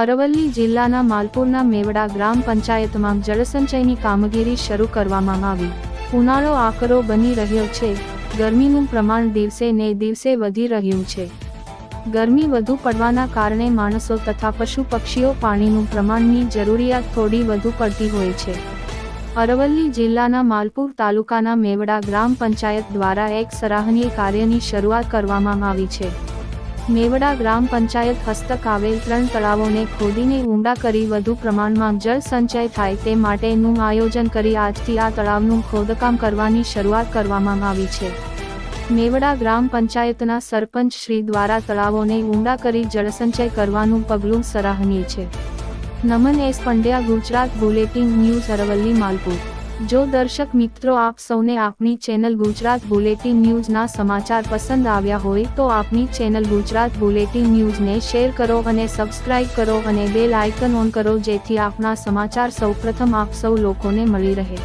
અરવલ્લી જિલ્લાના માલપુરના મેવડા ગ્રામ પંચાયતમાં જળસંચયની કામગીરી શરૂ કરવામાં આવી. ઉનાળો આકરો બની રહ્યો છે. ગરમીનું પ્રમાણ દિવસે ને દિવસે વધી રહ્યું છે. ગરમી વધુ પડવાના કારણે માણસો તથા પશુ પક્ષીઓ પાણીનું પ્રમાણની જરૂરિયાત થોડી વધુ પડતી હોય છે. અરવલ્લી જિલ્લાના માલપુર તાલુકાના મેવડા ગ્રામ પંચાયત દ્વારા એક સરાહનીય કાર્યની શરૂઆત કરવામાં આવી છે. મેવડા ગ્રામ પંચાયત હસ્તક આવેલ ત્રણ તળાવોને ખોદીને ઊંડા કરી વધુ પ્રમાણમાં જળ સંચય થાય તે માટેનું આયોજન કરી આજથી આ તળાવનું ખોદકામ કરવાની શરૂઆત કરવામાં આવી છે. મેવડા ગ્રામ પંચાયતના સરપંચ શ્રી દ્વારા તળાવોને ઊંડા કરી જળસંચય કરવાનું પગલું સરાહનીય છે. Naman S Pandya, Gujarat bulletin news Aravalli, Malpur. જો દર્શક મિત્રો આપ સૌને આપણી ચેનલ ગુજરાત બુલેટિન ન્યૂઝના સમાચાર પસંદ આવ્યા હોય તો આપની ચેનલ ગુજરાત બુલેટિન ન્યૂઝને શેર કરો અને સબસ્ક્રાઇબ કરો અને બેલ આઇકન ઓન કરો જેથી આપના સમાચાર સૌપ્રથમ આપ સૌ લોકોને મળી રહે.